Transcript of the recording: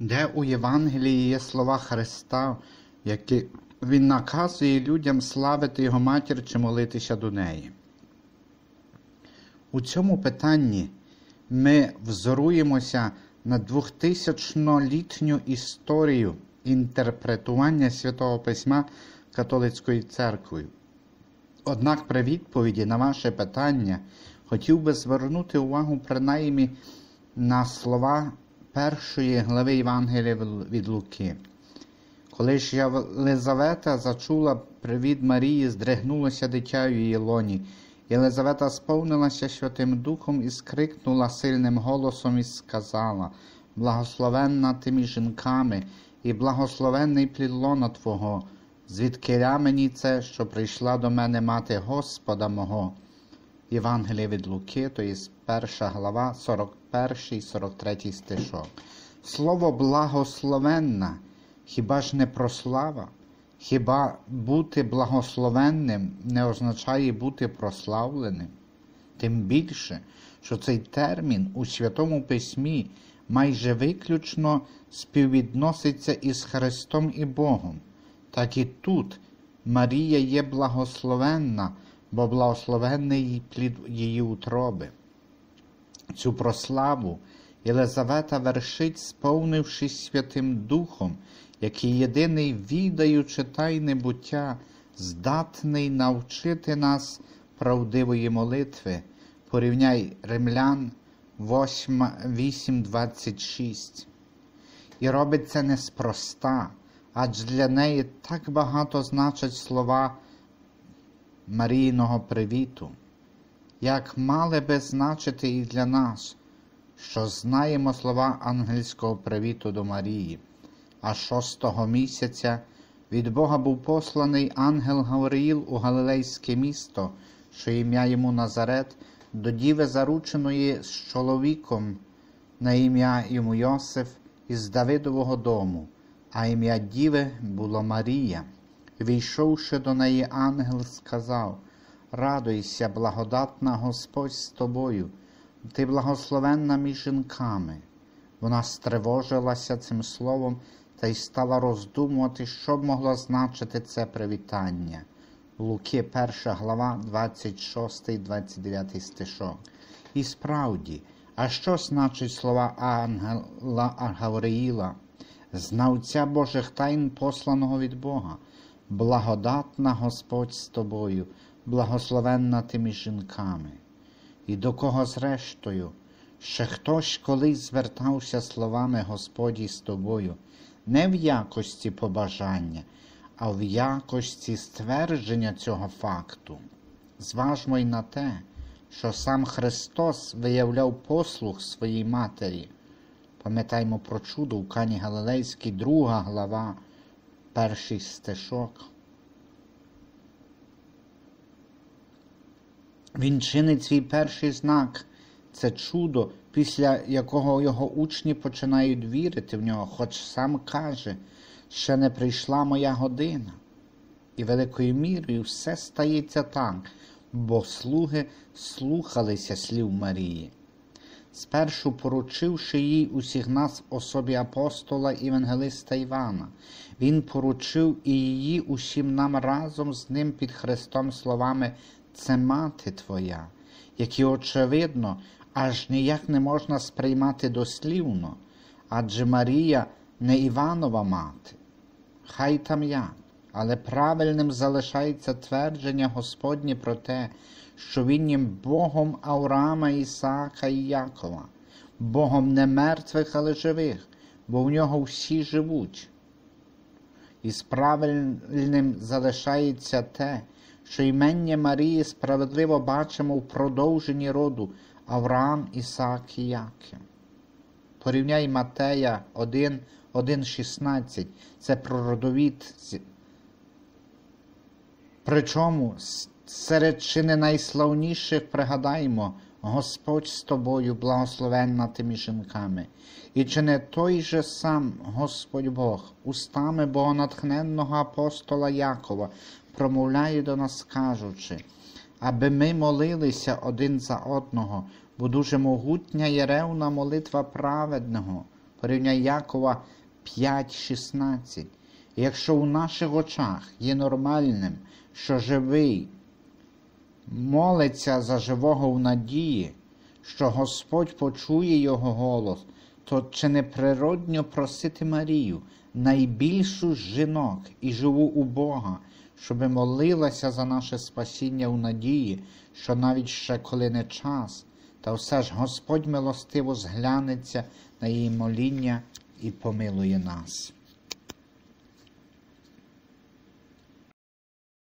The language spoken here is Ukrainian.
Де у Євангелії є слова Христа, які Він наказує людям славити Його матір чи молитися до неї. У цьому питанні ми взоруємося на 2000-літню історію інтерпретування Святого Письма Католицькою церквою. Однак при відповіді на ваше питання хотів би звернути увагу принаймні на слова першої глави Євангелія від Луки. Коли ж Єлизавета зачула привід Марії, здригнулося дитя у її лоні. Єлизавета сповнилася Святим Духом і скрикнула сильним голосом і сказала: Благословенна ти між жінками, і благословенний плід лона Твого, звідкиля мені це, що прийшла до мене мати Господа мого. Євангеліє від Луки, то є перша глава, 41, 43 стишок. Слово благословенна, хіба ж не прослава? Хіба бути благословенним не означає бути прославленим? Тим більше, що цей термін у Святому Письмі майже виключно співвідноситься із Христом і Богом. Так і тут Марія є благословенна, бо благословенний плід її утроби. Цю прославу Єлизавета вершить, сповнившись Святим Духом, який єдиний, відаючи тайне буття, здатний навчити нас правдивої молитви. Порівняй Римлян 8.26. І робить це неспроста, адже для неї так багато значать слова Марійного привіту, як мали би значити і для нас, що знаємо слова ангельського привіту до Марії, а шостого місяця від Бога був посланий ангел Гавриїл у Галилейське місто, що ім'я йому Назарет, до діви зарученої з чоловіком, на ім'я йому Йосиф із Давидового дому, а ім'я Діви було Марія. Війшовши до неї, ангел сказав: Радуйся, благодатна Господь з тобою, ти благословенна між жінками. Вона стривожилася цим словом та й стала роздумувати, що б могло значити це привітання. Луки, 1 глава, 26, 29 стишок. І справді, а що значить слова ангела Гавриїла, знавця Божих тайн, посланого від Бога? Благодатна Господь з тобою, благословенна ти між жінками. І до кого зрештою, ще хтось колись звертався словами Господі з тобою, не в якості побажання, а в якості ствердження цього факту. Зважмо й на те, що сам Христос виявляв послуг своїй матері. Пам'ятаймо про чудо у Кані Галилейській, друга глава, перший стишок. Він чинить свій перший знак. Це чудо, після якого його учні починають вірити в нього, хоч сам каже, ще не прийшла моя година. І великою мірою все стається так, бо слуги слухалися слів Марії. Спершу поручивши їй усіх нас особі апостола Євангелиста Івана, він поручив і її усім нам разом з ним під Христом словами це мати Твоя, які, очевидно, аж ніяк не можна сприймати дослівно, адже Марія не Іванова мати. Хай там як, але правильним залишається твердження Господнє про те, що він є Богом Авраама, Ісаака і Якова, Богом не мертвих, але живих, бо в нього всі живуть. І правильним залишається те, що імення Марії справедливо бачимо в продовженні роду Авраам, Ісаак і Яків. Порівняй Матея 1, 1,16. Це про родовід. Причому серед чи не найславніших пригадаємо Господь з тобою, благословенна тими жінками, і чи не той же сам Господь Бог, устами богонатхненного апостола Якова, промовляє до нас, кажучи, аби ми молилися один за одного, бо дуже могутня є ревна молитва праведного, Порівняй Якова 5.16. Якщо у наших очах є нормальним, що живий молиться за живого в надії, що Господь почує його голос, то чи не природньо просити Марію, найбільшу з жінок і живу у Бога, щоби молилася за наше спасіння у надії, що навіть ще коли не час, та все ж Господь милостиво зглянеться на її моління і помилує нас.